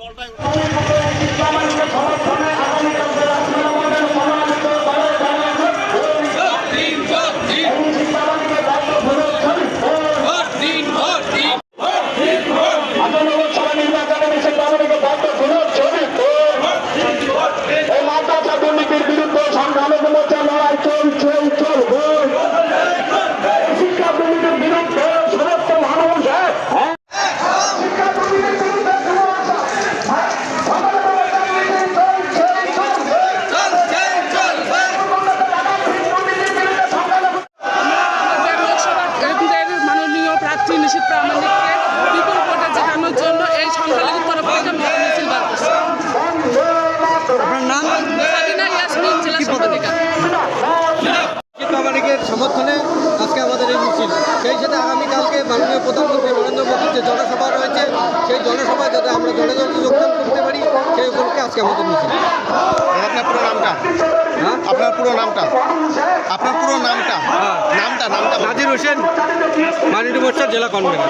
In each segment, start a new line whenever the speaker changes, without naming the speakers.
লোকসভা
নিশীত প্রামাণিককে বিপুল ভোটে জেতানোর জন্য এই সংখ্যালঘুর তরফ থেকে মত মিছিল বার করছে
আপনার নাম?
সাবিনা ইয়াসমিন জেলা সম্পাদিকা
প্রামাণিকের সমর্থনে আজকে আমাদের এই মিছিল। সেই সাথে আগামীকালকে মাননীয় প্রধানমন্ত্রী নরেন্দ্র মোদীর যে জনসভা রয়েছে সেই জনসভায় যাতে আমরা জনে জনে যোগদান করতে পারি সেই উপলক্ষে আজকে আমাদের মিছিল।
আপনার পুরো নামটা?
হ্যাঁ?
আপনার পুরো নামটা? আপনার পুরো নামটা?
হ্যাঁ।
নামটা নামটা।
নাজির হোসেন মানির মোর্চার জেলা convenor.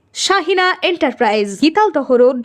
Shahina enterprise Gitaldaha road